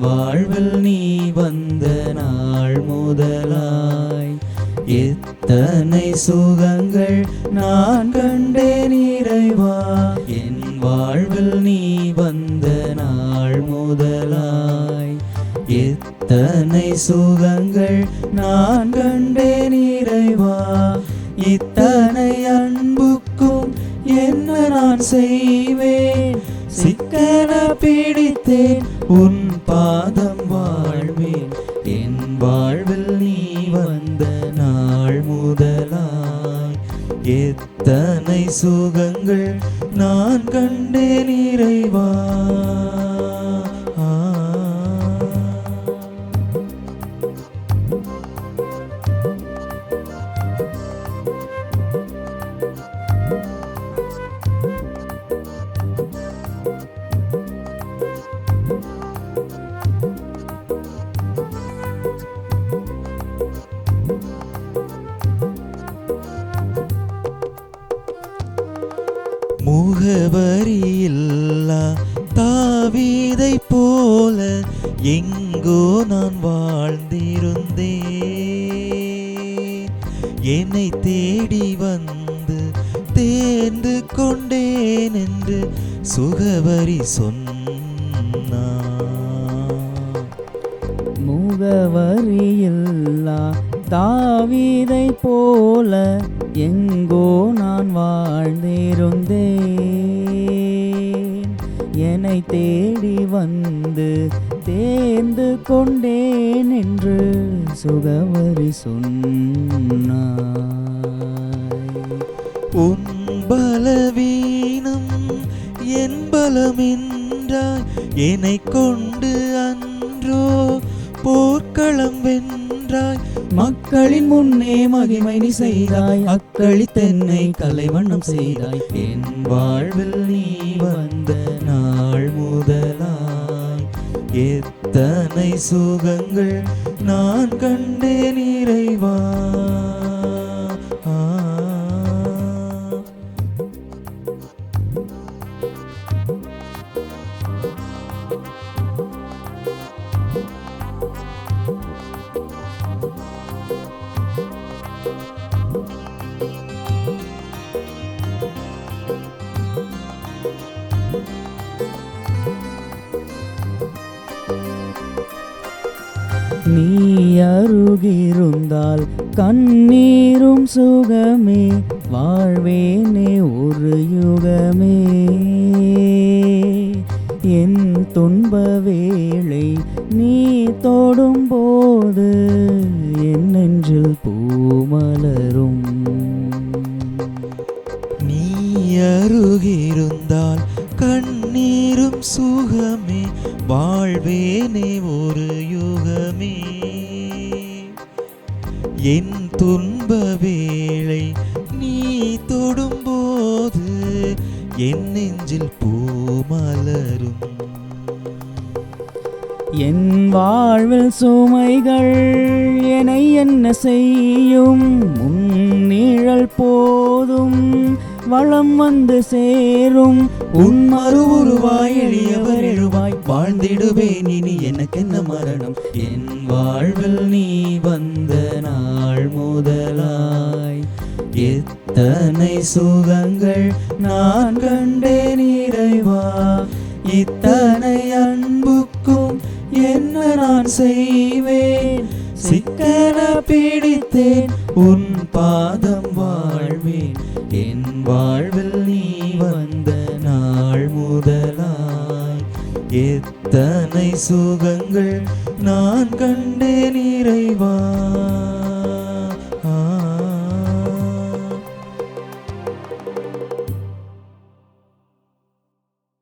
வாழ்வில் நீ வந்த நாள் முதலாய். எத்தனை சுகங்கள் நான் கண்டேன் இறைவா. என் வாழ்வில் நீ வந்த நாள் முதலாய். எத்தனை சுகங்கள் நான் கண்டேன் இறைவா. இத்தனை அன்புக்கும் என்ன நான் செய்வேன். சிக்கன பிடித்தேன். உன் பாதம் வாழ்வேன். என் வாழ்வில் நீ வந்த நாள் முதலாய். எத்தனை சுகங்கள் நான் கண்டேன் இறைவா. முகவரியில்லா தாவீதை போல எங்கோ நான் வாழ்ந்திருந்தேன். என்னை தேடி வந்து தேர்ந்து கொண்டேன் என்று சுகவரி சொன்னா. முகவரியில்லா தாவீதை போல எங்கோ நான் வாழ்ந்திருந்தேன். என்னை தேடி வந்து தேர்ந்து கொண்டேன் என்று சுகவரி சொன்னாய். உன் பலவீனம் என் பலமென்றாய். என்னை கொண்டு அன்றோ போர்க்களம் வென்றாய். மக்களின் முன்னே மகிமை நீ செய்தாய் அக்களி தென்னை கலைவண்ணம் செய்தாய். என் வாழ்வில் நீ வந்த நாள் முதலாய். எத்தனை சுகங்கள் நான் கண்டேன் இறைவா. நீ அருகிருந்தால் கண்ணீரும் சுகமே. வாழ்வேனே ஒரு சுகமே வாழ்வேனே ஒரு யுகமே. என் துன்ப வேளை நீ தொடும்போது என் நெஞ்சில் பூ மலரும். என் வாழ்வில் சுமைகள் என என்ன செய்யும்? முன் நிழல் போதும். வளம் வந்து சேரும். உன் மறு உருவாய் எளியவர் எழுவாய். வாழ்ந்திடுவேன் இனி எனக்கு என்ன மரணம்? என் வாழ்வில் நீ வந்த நாள் முதலாய். எத்தனை சுகங்கள் நான் கண்டேன் இறைவா. இத்தனை அன்புக்கும் என்ன நான் செய்வேன்? சிக்கன பிடித்தேன் உன் பாதம் வாழ்வேன். என் வாழ்வில் நீ வந்த நாள் முதலாய். எத்தனை சுகங்கள் நான் கண்டேன் இறைவா.